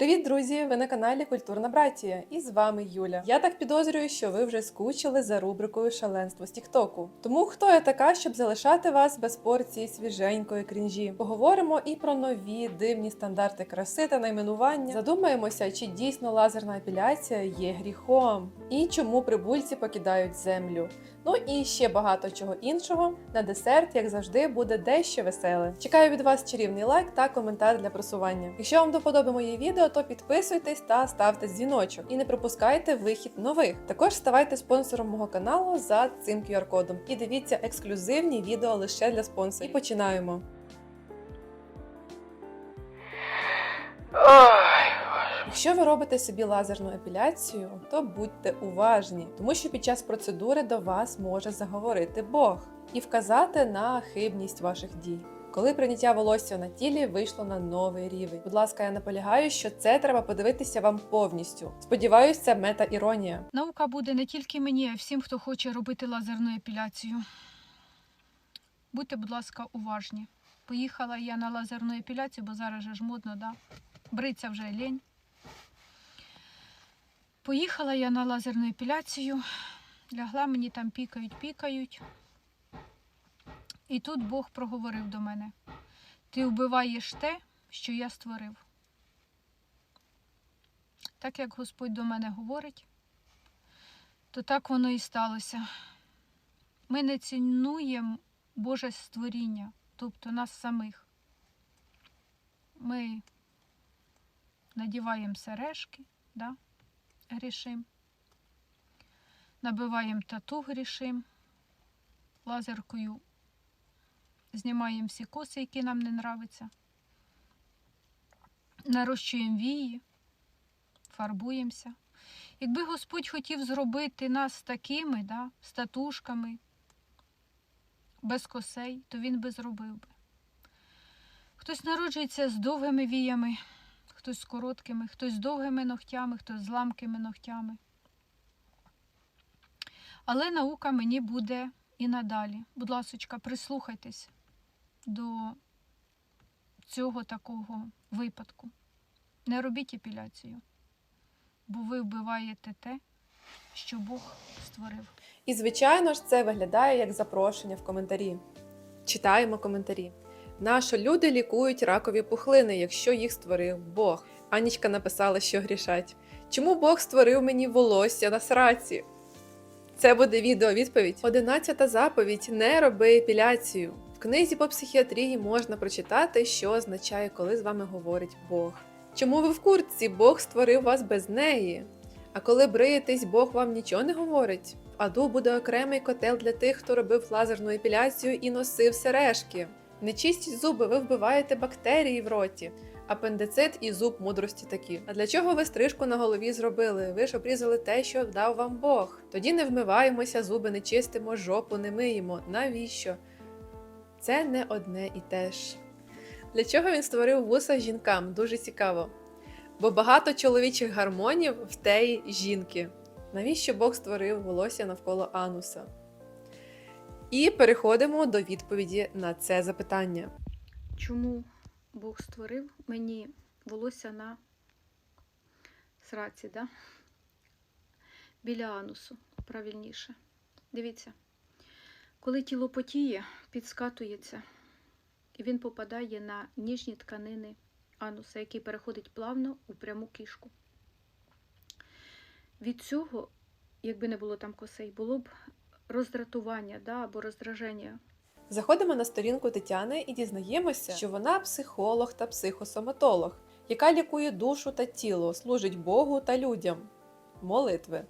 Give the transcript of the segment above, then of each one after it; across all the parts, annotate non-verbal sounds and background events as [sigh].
Привіт, друзі! Ви на каналі Культурна Братія, і з вами Юля. Я так підозрюю, що ви вже скучили за рубрикою Шаленство з Тіктоку. Тому хто я така, щоб залишати вас без порції свіженької крінжі? Поговоримо і про нові дивні стандарти краси та найменування. Задумаємося, чи дійсно лазерна епіляція є гріхом, і чому прибульці покидають землю. Ну і ще багато чого іншого. На десерт, як завжди, буде дещо веселе. Чекаю від вас чарівний лайк та коментар для просування. Якщо вам до вподоби моє відео, то підписуйтесь та ставте дзвіночок. І не пропускайте вихід нових. Також ставайте спонсором мого каналу за цим QR-кодом і дивіться ексклюзивні відео лише для спонсорів. І починаємо. Якщо ви робите собі лазерну епіляцію, то будьте уважні, тому що під час процедури до вас може заговорити Бог і вказати на хибність ваших дій. Коли прийняття волосся на тілі вийшло на новий рівень. Будь ласка, я наполягаю, що це треба подивитися вам повністю. Сподіваюсь, це мета-іронія. Наука буде не тільки мені, а й всім, хто хоче робити лазерну епіляцію. Будьте, будь ласка, уважні. Поїхала я на лазерну епіляцію, бо зараз же ж модно, да? Бриться вже лінь. Поїхала я на лазерну епіляцію, лягла, мені там пікають, пікають. І тут Бог проговорив до мене: ти вбиваєш те, що я створив. Так як Господь до мене говорить, то так воно і сталося. Ми не цінуємо Боже створіння, тобто нас самих. Ми надіваємо сережки, да? Грішим, набиваємо тату грішим, лазеркою знімаємо всі коси, які нам не нравляться, нарощуємо вії, фарбуємося. Якби Господь хотів зробити нас такими, да, з татушками, без косей, то він би зробив би. Хтось народжується з довгими віями, хтось з короткими, хтось з довгими ногтями, хтось з ламкими ногтями. Але наука мені буде і надалі. Будь ласочка, прислухайтесь до цього такого випадку. Не робіть епіляцію, бо ви вбиваєте те, що Бог створив. І звичайно ж, це виглядає як запрошення в коментарі. Читаємо коментарі. Нащо люди лікують ракові пухлини, якщо їх створив Бог? Анічка написала, що грішать. Чому Бог створив мені волосся на сраці? Це буде відео відповідь. Одинадцята заповідь: не роби епіляцію. В книзі по психіатрії можна прочитати, що означає, коли з вами говорить Бог. Чому ви в куртці? Бог створив вас без неї. А коли бриєтесь, Бог вам нічого не говорить. В аду буде окремий котел для тих, хто робив лазерну епіляцію і носив сережки. Не чистіть зуби, ви вбиваєте бактерії в роті. Апендицит і зуб мудрості такі. А для чого ви стрижку на голові зробили? Ви ж обрізали те, що дав вам Бог. Тоді не вмиваємося, зуби не чистимо, жопу не миємо. Навіщо? Це не одне і те ж. Для чого він створив вуса жінкам? Дуже цікаво. Бо багато чоловічих гармонів в теї жінки. Навіщо Бог створив волосся навколо ануса? І переходимо до відповіді на це запитання. Чому Бог створив мені волосся на сраці, да? біля анусу, правильніше. Дивіться, коли тіло потіє, підскатується, і він попадає на ніжні тканини ануса, який переходить плавно у пряму кишку. Від цього, якби не було там косей, було б роздратування да, або роздраження Заходимо на сторінку Тетяни і дізнаємося, що вона психолог та психосоматолог, яка лікує душу та тіло, служить Богу та людям. Молитви.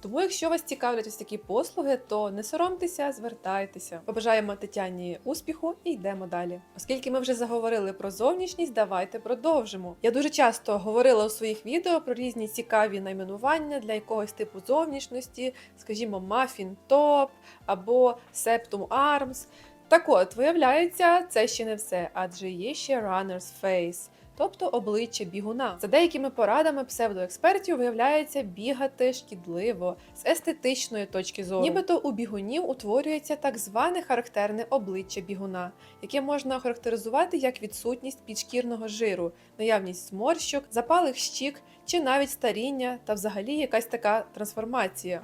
Тому, якщо вас цікавлять ось такі послуги, то не соромтеся, звертайтеся. Побажаємо Тетяні успіху і йдемо далі. Оскільки ми вже заговорили про зовнішність, давайте продовжимо. Я дуже часто говорила у своїх відео про різні цікаві найменування для якогось типу зовнішності, скажімо, Muffin Top або Septum Arms. Так от, виявляється, це ще не все, адже є ще Runner's Face. тобто обличчя бігуна. За деякими порадами псевдоекспертів виявляється бігати шкідливо з естетичної точки зору. Нібито у бігунів утворюється так зване характерне обличчя бігуна, яке можна охарактеризувати як відсутність підшкірного жиру, наявність зморщок, запалих щік чи навіть старіння та взагалі якась така трансформація.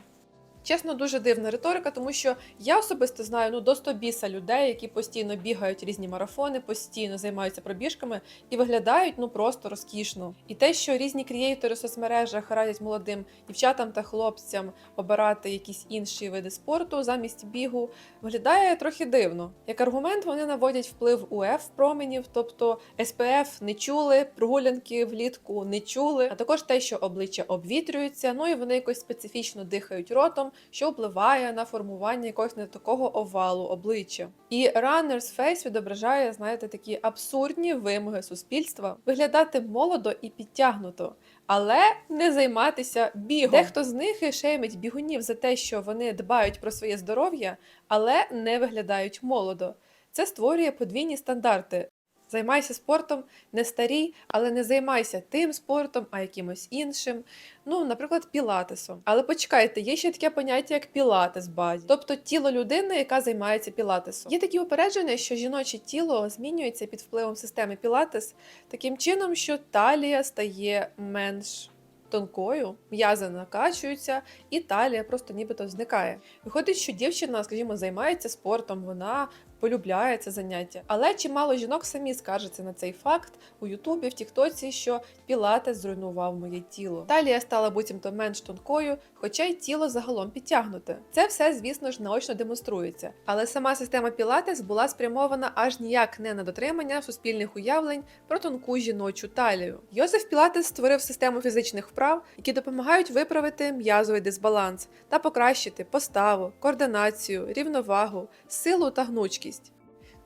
Чесно, дуже дивна риторика, тому що я особисто знаю ну до 100 біса людей, які постійно бігають різні марафони, постійно займаються пробіжками і виглядають ну просто розкішно. І те, що різні крієйтори в соцмережах радять молодим дівчатам та хлопцям обирати якісь інші види спорту замість бігу, виглядає трохи дивно. Як аргумент вони наводять вплив УФ променів, тобто СПФ не чули, прогулянки влітку не чули, а також те, що обличчя обвітрюється, ну і вони якось специфічно дихають ротом, що впливає на формування якогось не такого овалу обличчя. І Runner's Face відображає, знаєте, такі абсурдні вимоги суспільства виглядати молодо і підтягнуто. Але не займатися бігом. Дехто з них і шеймить бігунів за те, що вони дбають про своє здоров'я, але не виглядають молодо. Це створює подвійні стандарти. Займайся спортом, не старій, але не займайся тим спортом, а якимось іншим. Ну, наприклад, пілатесом. Але почекайте, є ще таке поняття, як пілатес базі, тобто тіло людини, яка займається пілатесом. Є такі упередження, що жіноче тіло змінюється під впливом системи пілатес таким чином, що талія стає менш тонкою, м'язи накачуються, і талія просто нібито зникає. Виходить, що дівчина, скажімо, займається спортом, вона полюбляє це заняття. Але чимало жінок самі скаржаться на цей факт у Ютубі, в Тіктоці, що пілатес зруйнував моє тіло. Талія стала буцімто менш тонкою, хоча й тіло загалом підтягнуте. Це все, звісно ж, наочно демонструється. Але сама система пілатес була спрямована аж ніяк не на дотримання суспільних уявлень про тонку жіночу талію. Йозеф Пілатес створив систему фізичних вправ, які допомагають виправити м'язовий дисбаланс та покращити поставу, координацію, рівновагу, силу та гнучкість.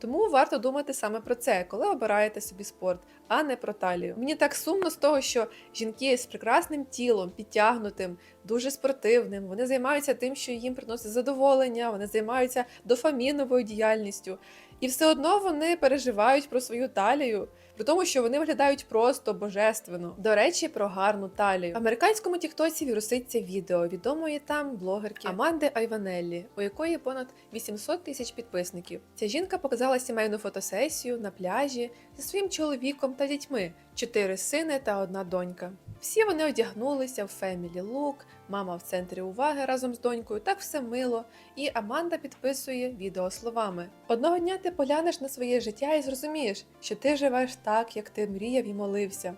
Тому варто думати саме про це, коли обираєте собі спорт, а не про талію. Мені так сумно з того, що жінки з прекрасним тілом, підтягнутим, дуже спортивним, вони займаються тим, що їм приносить задоволення, вони займаються дофаміновою діяльністю. І все одно вони переживають про свою талію, при тому, що вони виглядають просто божественно. До речі, про гарну талію. В американському тіктоці віруситься відео відомої там блогерки Аманди Айванеллі, у якої понад 800 тисяч підписників. Ця жінка показала сімейну фотосесію на пляжі зі своїм чоловіком та дітьми: чотири сини та одна донька. Всі вони одягнулися в фемілі лук, мама в центрі уваги разом з донькою, так все мило. І Аманда підписує відео словами: Одного дня ти поглянеш на своє життя і зрозумієш, що ти живеш так, як ти мріяв і молився.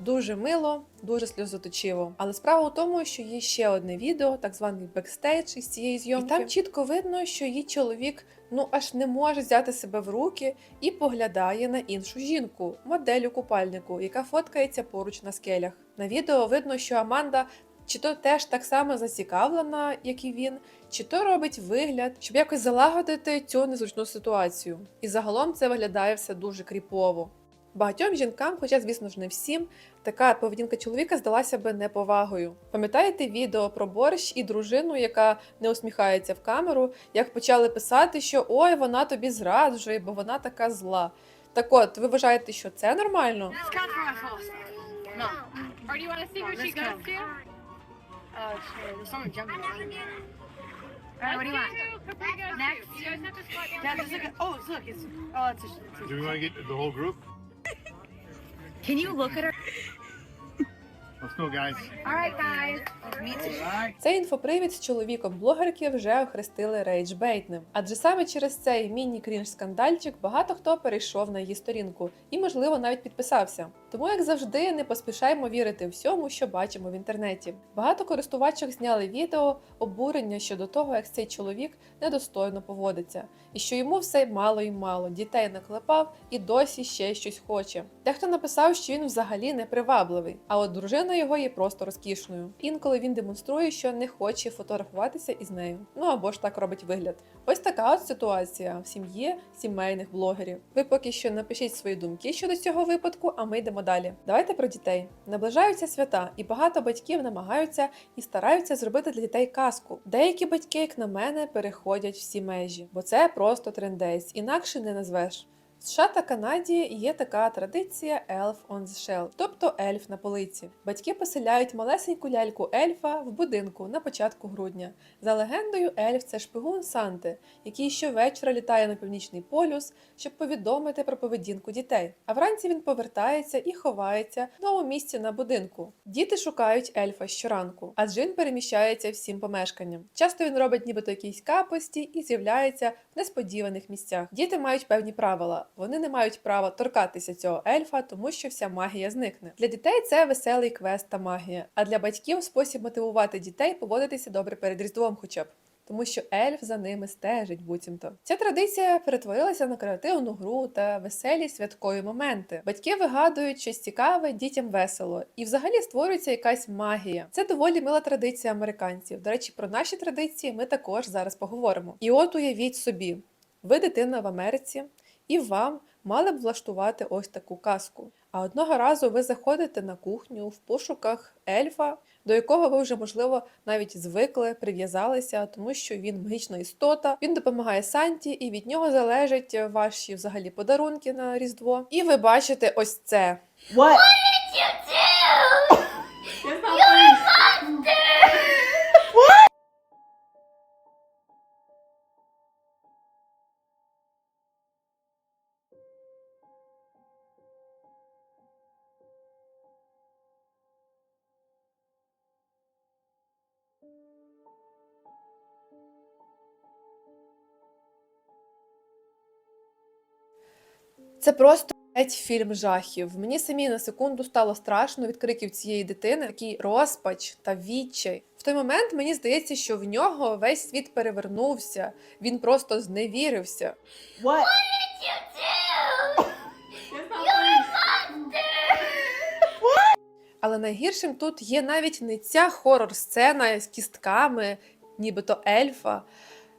Дуже мило, дуже сльозоточиво. Але справа у тому, що є ще одне відео, так званий бекстейдж із цієї зйомки. І там чітко видно, що її чоловік ну аж не може взяти себе в руки і поглядає на іншу жінку, модель у купальнику, яка фоткається поруч на скелях. На відео видно, що Аманда чи то теж так само зацікавлена, як і він, чи то робить вигляд, щоб якось залагодити цю незручну ситуацію. І загалом це виглядає все дуже кріпово. Багатьом жінкам, хоча, звісно ж, не всім, така поведінка чоловіка здалася би неповагою. Пам'ятаєте відео про борщ і дружину, яка не усміхається в камеру, як почали писати, що ой, вона тобі зраджує, бо вона така зла. Так от, ви вважаєте, що це нормально? No. Or do you want to see? Uh, shit, there's someone jumping. Alright, Let's what do you want? do Next. to. You guys have to squat down. Yeah, there's like a, oh, look, it's, oh, it's a, it's a Do we want to get the whole group? Can you look at her? Let's go, guys. Guys. Цей інфопривід з чоловіком блогерки вже охрестили рейджбейтним. Адже саме через цей міні-крінж скандальчик багато хто перейшов на її сторінку і, можливо, навіть підписався. Тому, як завжди, не поспішаємо вірити всьому, що бачимо в інтернеті. Багато користувачок зняли відео обурення щодо того, як цей чоловік недостойно поводиться, і що йому все мало і мало, дітей наклепав і досі ще щось хоче. Дехто написав, що він взагалі не привабливий, а от дружина його є просто розкішною. Інколи він демонструє, що не хоче фотографуватися із нею. Ну або ж так робить вигляд. Ось така от ситуація в сім'ї сімейних блогерів. Ви поки що напишіть свої думки щодо цього випадку, а ми йдемо далі. Давайте про дітей. Наближаються свята, і багато батьків намагаються і стараються зробити для дітей казку. Деякі батьки, як на мене, переходять всі межі, бо це просто трендець, інакше не назвеш. В США та Канаді є така традиція Elf on the Shelf, тобто ельф на полиці. Батьки поселяють малесеньку ляльку ельфа в будинку на початку грудня. За легендою, ельф це шпигун Санти, який щовечора літає на північний полюс, щоб повідомити про поведінку дітей. А вранці він повертається і ховається в новому місці на будинку. Діти шукають ельфа щоранку, адже він переміщається всім помешканням. Часто він робить нібито якісь капості і з'являється в несподіваних місцях. Діти мають певні правила. Вони не мають права торкатися цього ельфа, тому що вся магія зникне. Для дітей це веселий квест та магія. А для батьків спосіб мотивувати дітей поводитися добре перед різдвом, хоча б. Тому що ельф за ними стежить, буцімто. Ця традиція перетворилася на креативну гру та веселі святкові моменти. Батьки вигадують щось цікаве, дітям весело, і взагалі створюється якась магія. Це доволі мила традиція американців. До речі, про наші традиції ми також зараз поговоримо. І от уявіть собі, ви дитина в Америці, і вам мали б влаштувати ось таку казку. А одного разу ви заходите на кухню в пошуках ельфа, до якого ви вже, можливо, навіть звикли, прив'язалися, тому що він магічна істота, він допомагає Санті, і від нього залежать ваші взагалі подарунки на Різдво. І ви бачите ось це. What? [laughs] Це просто блядь, фільм жахів. Мені самі на секунду стало страшно від криків цієї дитини, такий розпач та відчай. В той момент мені здається, що в нього весь світ перевернувся. Він просто зневірився. What? Але найгіршим тут є навіть не ця хорор-сцена з кістками, нібито ельфа,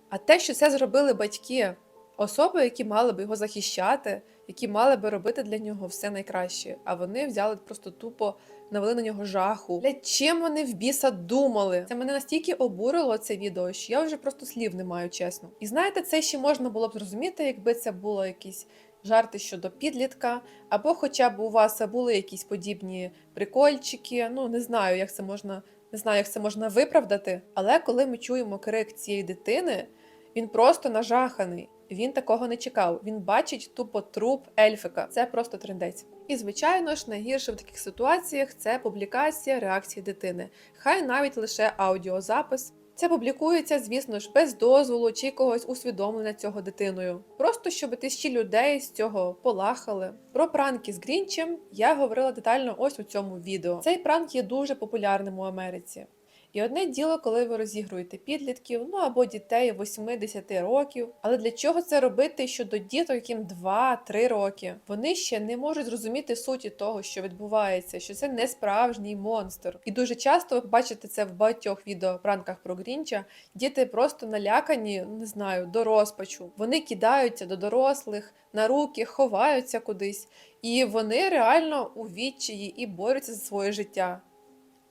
а те, що це зробили батьки, особи, які мали би його захищати, які мали би робити для нього все найкраще. А вони взяли просто тупо навели на нього жаху. Бля, чим вони в біса думали? Це мене настільки обурило це відео, що я вже просто слів не маю, чесно. І знаєте, це ще можна було б зрозуміти, якби це було якісь жарти щодо підлітка, або хоча б у вас були якісь подібні прикольчики. Ну не знаю, як це можна. Не знаю, як це можна виправдати, але коли ми чуємо крик цієї дитини, він просто нажаханий. Він такого не чекав. Він бачить тупо труп ельфика. Це просто трендець. І звичайно ж, найгірше в таких ситуаціях це публікація реакції дитини. Хай навіть лише аудіозапис. Це публікується, звісно ж, без дозволу чи якогось усвідомлення цього дитиною. Просто щоб тисячі людей з цього полахали. Про пранки з Грінчем я говорила детально ось у цьому відео. Цей пранк є дуже популярним у Америці. І одне діло, коли ви розігруєте підлітків, ну або дітей 8-10 років. Але для чого це робити щодо діток, яким 2-3 роки? Вони ще не можуть зрозуміти суті того, що відбувається, що це не справжній монстр. І дуже часто ви бачите це в багатьох відео пранках про Грінча. Діти просто налякані, не знаю, до розпачу. Вони кидаються до дорослих на руки, ховаються кудись, і вони реально у відчаї і борються за своє життя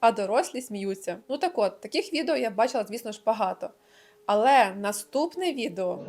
а дорослі сміються. Ну так от, таких відео я бачила, звісно ж, багато. Але наступне відео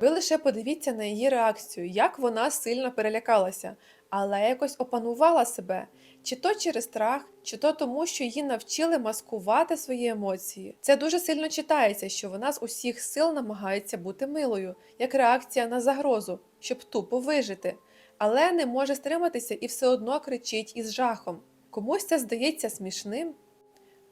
Ви лише подивіться на її реакцію, як вона сильно перелякалася, але якось опанувала себе. Чи то через страх, чи то тому, що її навчили маскувати свої емоції. Це дуже сильно читається, що вона з усіх сил намагається бути милою, як реакція на загрозу, щоб тупо вижити, але не може стриматися і все одно кричить із жахом. Комусь це здається смішним,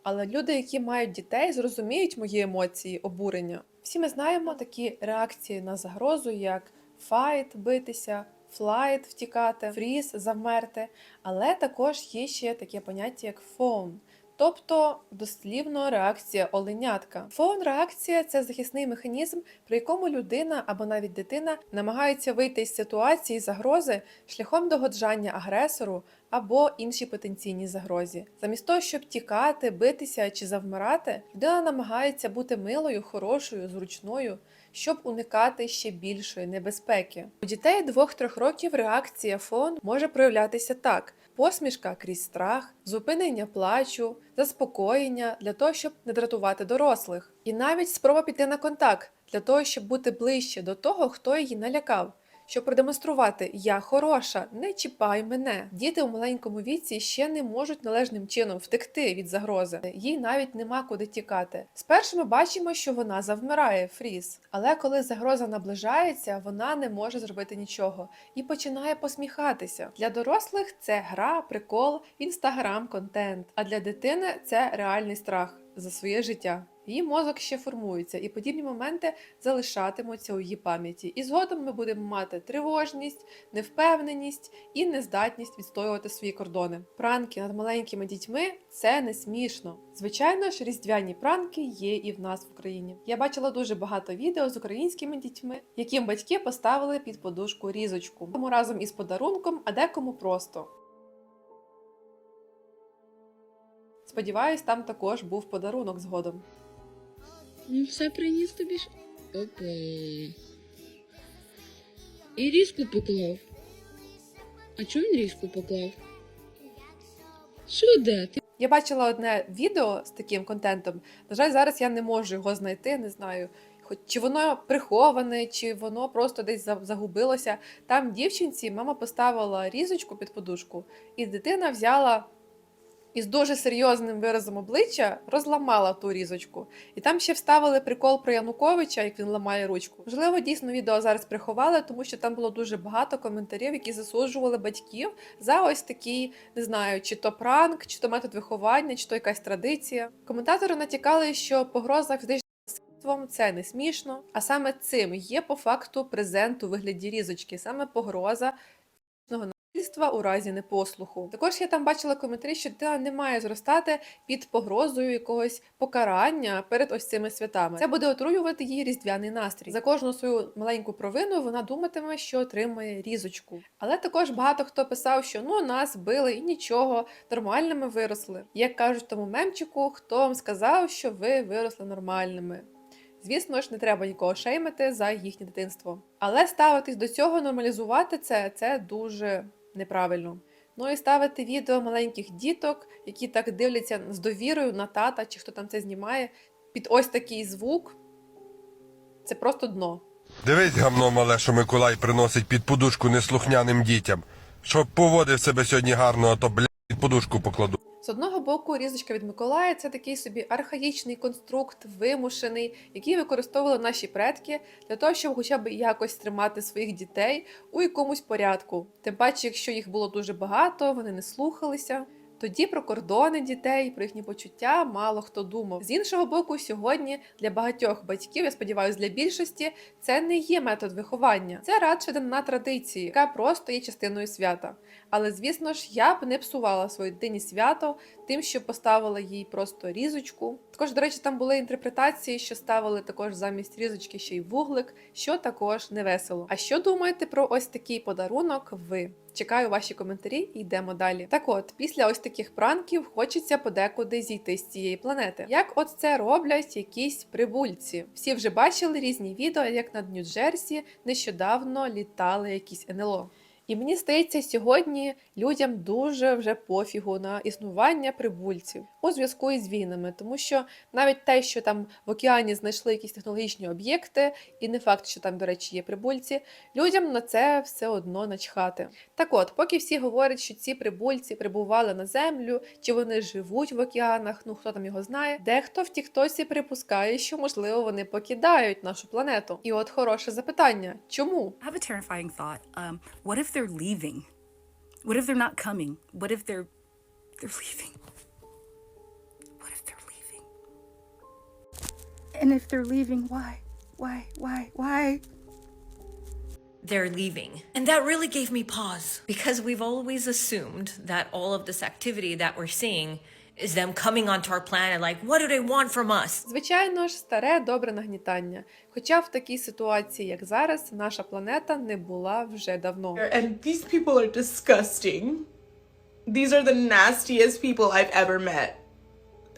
але люди, які мають дітей, зрозуміють мої емоції, обурення. Всі ми знаємо такі реакції на загрозу, як файт битися, флайт втікати, фріз завмерти. Але також є ще таке поняття, як фон, Тобто дослівно реакція оленятка. Фон-реакція це захисний механізм, при якому людина або навіть дитина намагається вийти із ситуації загрози шляхом догоджання агресору або іншій потенційній загрозі. Замість того, щоб тікати, битися чи завмирати, людина намагається бути милою, хорошою, зручною, щоб уникати ще більшої небезпеки. У дітей 2-3 років реакція фон може проявлятися так: посмішка крізь страх, зупинення плачу, заспокоєння для того, щоб не дратувати дорослих, і навіть спроба піти на контакт для того, щоб бути ближче до того, хто її налякав. Щоб продемонструвати я хороша, не чіпай мене. Діти у маленькому віці ще не можуть належним чином втекти від загрози. Їй навіть нема куди тікати. Спершу ми бачимо, що вона завмирає, фріз. Але коли загроза наближається, вона не може зробити нічого і починає посміхатися. Для дорослих це гра, прикол, інстаграм, контент. А для дитини це реальний страх за своє життя. Її мозок ще формується, і подібні моменти залишатимуться у її пам'яті. І згодом ми будемо мати тривожність, невпевненість і нездатність відстоювати свої кордони. Пранки над маленькими дітьми це не смішно. Звичайно ж, різдвяні пранки є і в нас в Україні. Я бачила дуже багато відео з українськими дітьми, яким батьки поставили під подушку різочку, тому разом із подарунком, а декому просто. Сподіваюсь, там також був подарунок згодом. Ну, все приніс тобі ж. Опа. І різку поклав. А чого він різку поклав? Що де? Ти Я бачила одне відео з таким контентом. На жаль, зараз я не можу його знайти, не знаю. Хоч чи воно приховане, чи воно просто десь за- загубилося. Там дівчинці мама поставила різочку під подушку, і дитина взяла із дуже серйозним виразом обличчя розламала ту різочку. І там ще вставили прикол про Януковича, як він ламає ручку. Можливо, дійсно відео зараз приховали, тому що там було дуже багато коментарів, які засуджували батьків за ось такий, не знаю, чи то пранк, чи то метод виховання, чи то якась традиція. Коментатори натякали, що погроза насильством це не смішно, а саме цим є по факту презент у вигляді різочки, саме погроза фізичного насильства у разі непослуху. Також я там бачила коментарі, що дитина не має зростати під погрозою якогось покарання перед ось цими святами. Це буде отруювати її різдвяний настрій. За кожну свою маленьку провину вона думатиме, що отримає різочку. Але також багато хто писав, що ну нас били і нічого, нормальними виросли. Як кажуть тому мемчику, хто вам сказав, що ви виросли нормальними. Звісно ж, не треба нікого шеймити за їхнє дитинство. Але ставитись до цього, нормалізувати це це дуже неправильно. Ну і ставити відео маленьких діток, які так дивляться з довірою на тата, чи хто там це знімає, під ось такий звук. Це просто дно. Дивись, гамно мале, що Миколай приносить під подушку неслухняним дітям. Щоб поводив себе сьогодні гарно, а то бля під подушку покладу. З одного боку, різочка від Миколая це такий собі архаїчний конструкт, вимушений, який використовували наші предки для того, щоб хоча б якось тримати своїх дітей у якомусь порядку. Тим паче, якщо їх було дуже багато, вони не слухалися. Тоді про кордони дітей, про їхні почуття мало хто думав. З іншого боку, сьогодні для багатьох батьків, я сподіваюся, для більшості це не є метод виховання, це радше дана традиція, яка просто є частиною свята. Але звісно ж, я б не псувала своїй дитині свято тим, що поставила їй просто різочку. Також, до речі, там були інтерпретації, що ставили також замість різочки ще й вуглик, що також не весело. А що думаєте про ось такий подарунок? Ви? Чекаю ваші коментарі і йдемо далі. Так от, після ось таких пранків хочеться подекуди зійти з цієї планети. Як от це роблять якісь прибульці? Всі вже бачили різні відео, як над Нью-Джерсі нещодавно літали якісь НЛО. І мені здається, сьогодні людям дуже вже пофігу на існування прибульців у зв'язку із війнами, тому що навіть те, що там в океані знайшли якісь технологічні об'єкти, і не факт, що там, до речі, є прибульці, людям на це все одно начхати. Так от, поки всі говорять, що ці прибульці прибували на землю, чи вони живуть в океанах, ну хто там його знає, дехто в Тіктосі припускає, що можливо вони покидають нашу планету. І от хороше запитання: чому? I have a terrifying thought. Um, what if they're leaving? What if they're not coming? What if they're they're leaving? What if they're leaving? And if they're leaving, why? Why? Why? Why? they're leaving. And that really gave me pause because we've always assumed that all of this activity that we're seeing is them coming onto our planet like, what do they want from us? Звичайно ж, старе добре нагнітання. Хоча в такій ситуації, як зараз, наша планета не була вже давно. And these people are disgusting. These are the nastiest people I've ever met.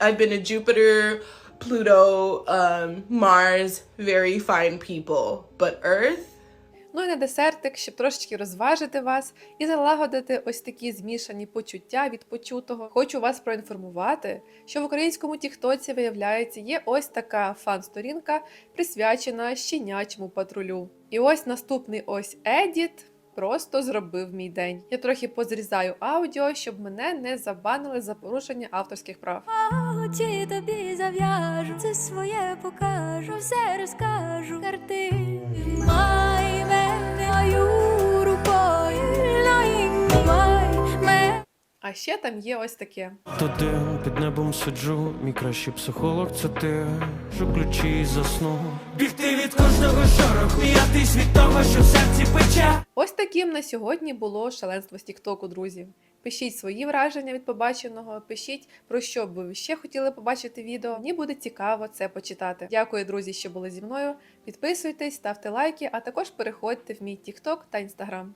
I've been to Jupiter, Pluto, um, Mars, very fine people. But Earth? Ну і на десертик, щоб трошечки розважити вас і залагодити ось такі змішані почуття від почутого. Хочу вас проінформувати, що в українському тіктоці, виявляється, є ось така фан-сторінка, присвячена щенячому патрулю. І ось наступний ось едіт. Просто зробив мій день. Я трохи позрізаю аудіо, щоб мене не забанили за порушення авторських прав. Очі тобі зав'яжу, це своє покажу, все розкажу. Карти you. А ще там є ось таке. Один під небом сиджу, мій кращий психолог це ти. Що ключі і засну. Бігти від кожного шороху, м'ятись від того, що в серці пече. Ось таким на сьогодні було шаленство з Тіктоку, друзі. Пишіть свої враження від побаченого, пишіть про що б ви ще хотіли побачити відео. Мені буде цікаво це почитати. Дякую, друзі, що були зі мною. Підписуйтесь, ставте лайки, а також переходьте в мій Тікток та Інстаграм.